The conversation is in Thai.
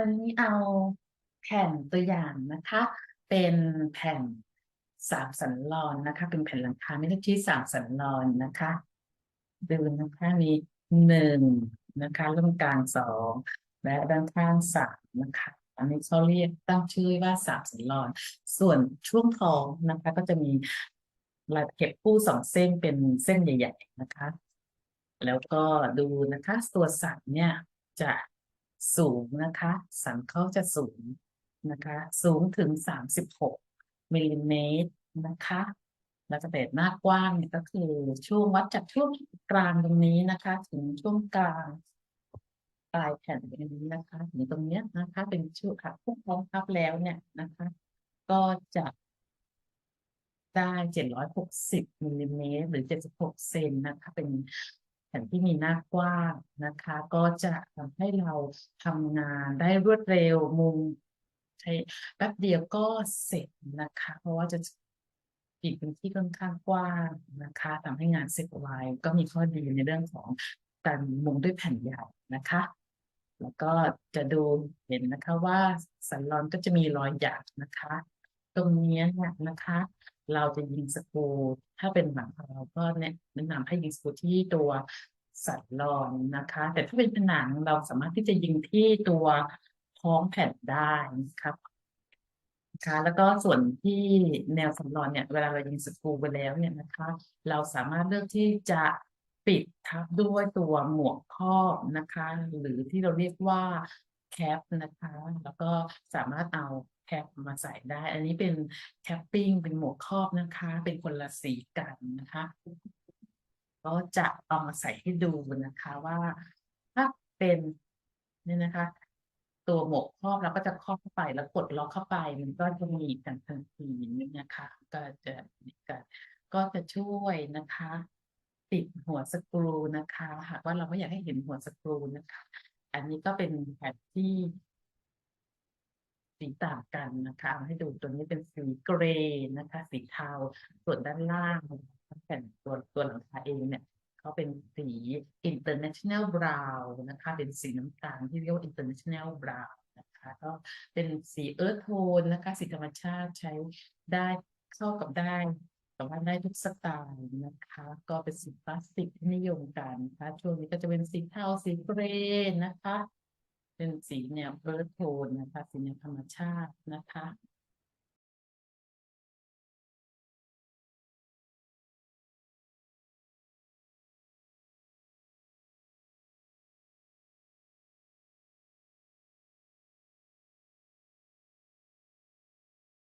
วันนี้เอาแผ่นตัวอย่างนะคะ เป็นแผ่นสามสันลอนนะคะ เป็นแผ่นหลังคาไม่ได้ที่สามสันลอนนะคะดูนะคะมีหนึ่งนะคะตรงกลางสองและด้านข้างสามนะคะ อันนี้เขาเรียกตั้งชื่อว่าสามสันลอน ส่วนช่วงท้องนะคะ ก็จะมีลายเก็บคู่สองเส้นเป็นเส้นใหญ่ ๆ นะคะ แล้วก็ดูนะคะ ตัวสันเนี่ยจะ สูงนะคะ สันเขาจะสูงนะคะ สูงถึงสามสิบหกมิลลิเมตรนะคะแล้วก็แต่หน้ากว้างเนี่ยก็คือช่วงวัดจากช่วงกลางตรงนี้นะคะ ถึงช่วงกลางปลายแผ่นตรงนี้นะคะถึงตรงเนี้ยนะคะ เป็นช่วงค่ะพวกท้องทับแล้วเนี่ยนะคะ ก็จะได้เจ็ดร้อยหกสิบมิลลิเมตรหรือเจ็ดสิบหกเซนนะคะ เป็น แผ่นที่มีหน้ากว้างนะคะ ก็จะทำให้เราทำงานได้รวดเร็วมุมใช้แป๊บเดียวก็เสร็จนะคะ เพราะว่าจะปิดเป็นที่ค่อนข้างกว้างนะคะทำให้งานเสร็จไวก็มีข้อดีในเรื่องของการมุงด้วยแผ่นใหญ่นะคะ แล้วก็จะดูเห็นนะคะว่าสันลอนก็จะมีรอยหยักนะคะ ตรงนี้เนี่ยนะคะ เราจะยิงสกูถ้าเป็นหนังของเราก็เนี่ยแนะนำให้ยิงสกูที่ตัวสันลอนนะคะ แต่ถ้าเป็นผนังเราสามารถที่จะยิงที่ตัวท้องแผ่นได้นะครับนะคะแล้วก็ส่วนที่แนวสันลอนเนี่ยเวลาเรายิงสกรูไปแล้วเนี่ยนะคะ เราสามารถเลือกที่จะปิดทับด้วยตัวหมวกครอบนะคะ หรือที่เราเรียกว่าแคปนะคะ แล้วก็สามารถเอา แคปมาใส่ได้ อันนี้เป็นแคปปิ้งเป็นหมวกครอบนะคะ เป็นคนละสีกันนะคะ ก็จะเอามาใส่ให้ดูนะคะว่าถ้าเป็นเนี่ยนะคะ ตัวหมวกครอบเราก็จะครอบเข้าไปแล้วกดล็อกเข้าไป มันก็จะมีกันทันทีนี่นะคะ ก็จะก็จะช่วยนะคะติดหัวสกรูนะคะ หากว่าเราไม่อยากให้เห็นหัวสกรูนะคะ อันนี้ก็เป็นแผนที่ สีต่างกันนะคะเอาให้ดูตัวนี้เป็นสีเกรย์นะคะ สีเทาส่วนด้านล่างแผ่นตัวตัวหลังคาเองเนี่ยเขาเป็นสี international brown นะคะ เป็นสีน้ำตาลที่เรียกว่า international brown นะคะก็เป็นสี earth tone นะคะ สีธรรมชาติใช้ได้เข้ากับได้แต่ว่าได้ทุกสไตล์นะคะ ก็เป็นสีพลาสติกที่นิยมกันนะคะช่วงนี้ก็จะเป็นสีเทาสีเกรย์นะคะ เป็นสีแนวเอิร์ดโทนนะคะสีแนวธรรมชาตินะคะ